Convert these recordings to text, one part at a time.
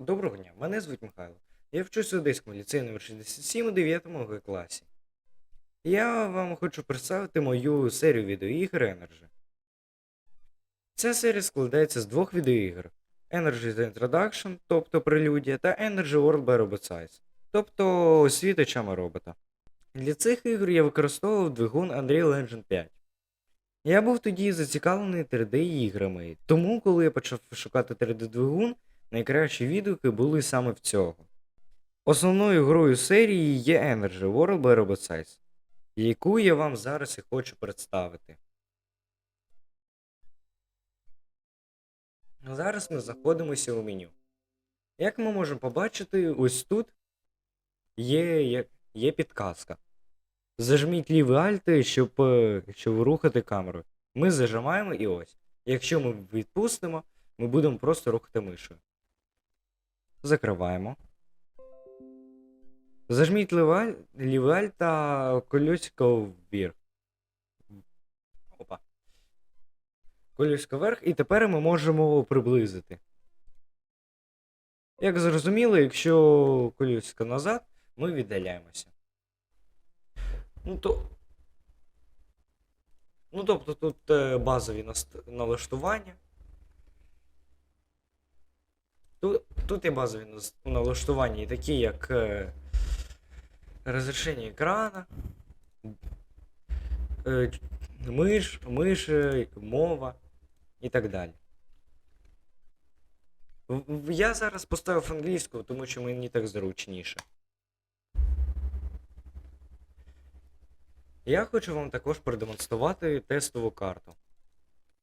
Доброго дня, мене звуть Михайло. Я вчусь у Одеському ліцеї номер 67 у 9 Г класі. Я вам хочу представити мою серію відеоігр Energy. Ця серія складається з двох відеоігр: Energy The Introduction, тобто прелюдія, та Energy World by Robot Size, тобто світ очами робота. Для цих ігор я використовував двигун Unreal Engine 5. Я був тоді зацікавлений 3D-іграми, тому коли я почав шукати 3D-двигун, найкращі відгуки були саме в цього. Основною грою серії є Energy World by Robotsize, яку я вам зараз і хочу представити. Зараз ми знаходимося у меню. Як ми можемо побачити, ось тут є, є, є підказка. Зажміть лівий Alt, щоб, щоб рухати камеру. Ми зажимаємо і ось. Якщо ми відпустимо, ми будемо просто рухати мишою. Закриваємо. Зажміть ліваль, ліваль та колесико вверх. Опа. Колесико вверх, і тепер ми можемо приблизити. Як зрозуміло, якщо колесико назад, ми віддаляємося. Ну то. Ну, тобто тут е, базові налаштування. Тут, є базові налаштування, такі як е, розрішення екрана, е, миш, миш, мова і так далі. Я зараз поставив англійську, тому що мені так зручніше. Я хочу вам також продемонструвати тестову карту.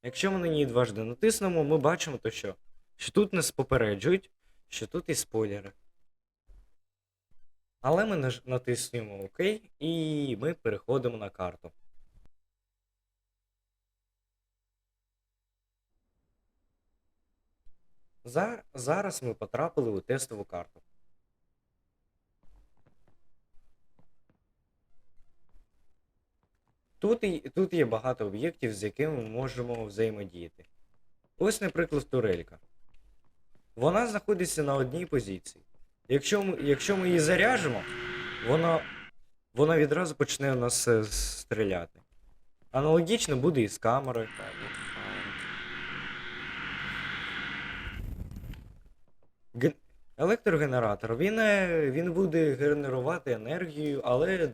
Якщо ми на ній дважди натиснемо, ми бачимо, то що, що тут нас попереджують, що тут і спойлери. Але ми натиснемо ОК і ми переходимо на карту. За- Зараз ми потрапили у тестову карту. Тут, і- тут є багато об'єктів, з якими ми можемо взаємодіяти. Ось, наприклад, турелька. Вона знаходиться на одній позиції. Якщо ми, якщо ми її заряжемо, вона, вона відразу почне у нас е, стріляти. Аналогічно буде і з камерою. Ген- Електрогенератор, він, е, він буде генерувати енергію, але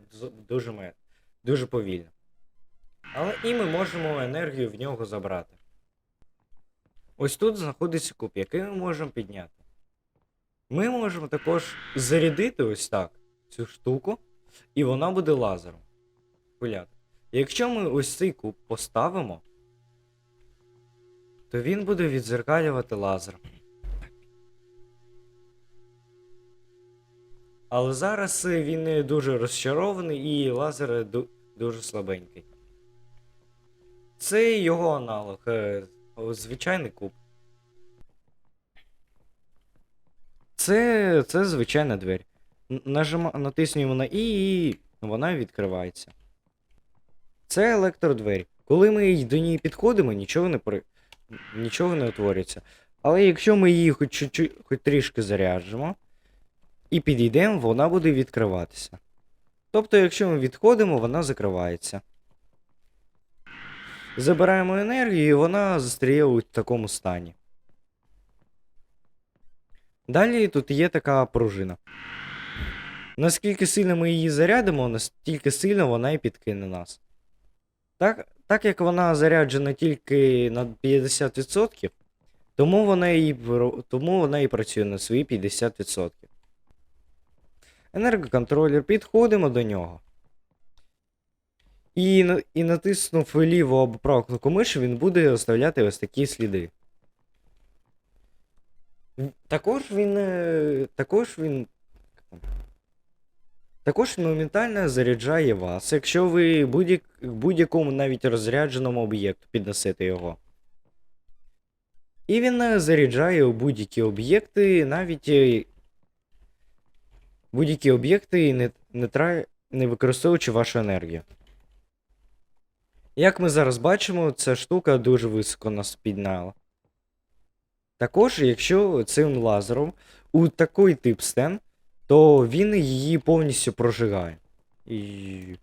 дуже, дуже повільно. Але і ми можемо енергію в нього забрати. Ось тут знаходиться куб, який ми можемо підняти. Ми можемо також зарядити ось так цю штуку, і вона буде лазером. Пиляти. Якщо ми ось цей куб поставимо, то він буде відзеркалювати лазер. Але зараз е, він е, дуже розчарований і лазер е, дуже слабенький. Це його аналог, звичайний куб. Це, це звичайна двері. Нажима, натиснюємо на І і вона відкривається. Це електродвері. Коли ми до неї підходимо, нічого не при... нічого не утворюється. Але якщо ми її хоч, чуть-чуть- хоч трішки заряджимо і підійдемо, вона буде відкриватися. Тобто, якщо ми відходимо, вона закривається. Забираємо енергію, і вона застріє у такому стані. Далі тут є така пружина. Наскільки сильно ми її зарядимо, настільки сильно вона і підкине нас. Так, так як вона заряджена тільки на 50%, тому вона і, тому вона і працює на свої 50%. Енергоконтролер, підходимо до нього. І, і натиснув ліву або праву кнопку миші, він буде оставляти ось такі сліди. Також він. е, Також він. Також він моментально заряджає вас, якщо ви будь-як- будь-якому навіть розрядженому об'єкту піднесете його. І він е, заряджає будь-які об'єкти, навіть е, будь-які об'єкти, не, не, тра... не використовуючи вашу енергію. Як ми зараз бачимо, ця штука дуже високо нас підняла. Також, якщо цим лазером у такий тип стен, то він її повністю прожигає. І.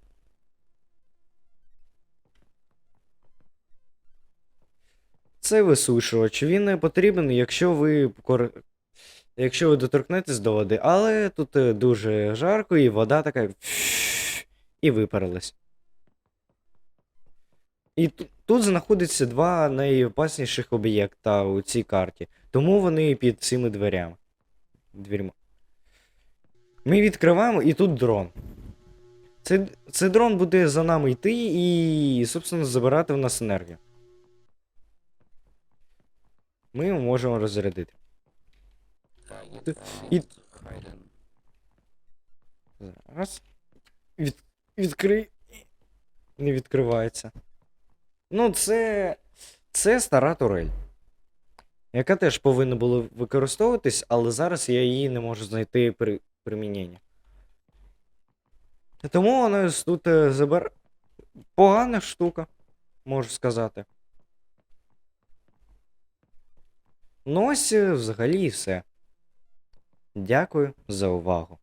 Це висушувач. Він не потрібен, якщо ви якщо ви доторкнетесь до води, але тут е, дуже жарко, і вода така і випарилась. І ту- тут знаходиться два найопасніших об'єкта у цій карті. Тому вони під цими дверями. Дверьма. Ми відкриваємо, і тут дрон. Це, це дрон буде за нами йти і, собственно, забирати в нас енергію. Ми його можемо розрядити. І- Зараз. Від... Відкрий. Не відкривається. Ну, це. Це стара турель. Яка теж повинна була використовуватись, але зараз я її не можу знайти при... примінення. Тому вона тут е, забер... Погана штука, можу сказати. Ну ось е, взагалі все. Дякую за увагу.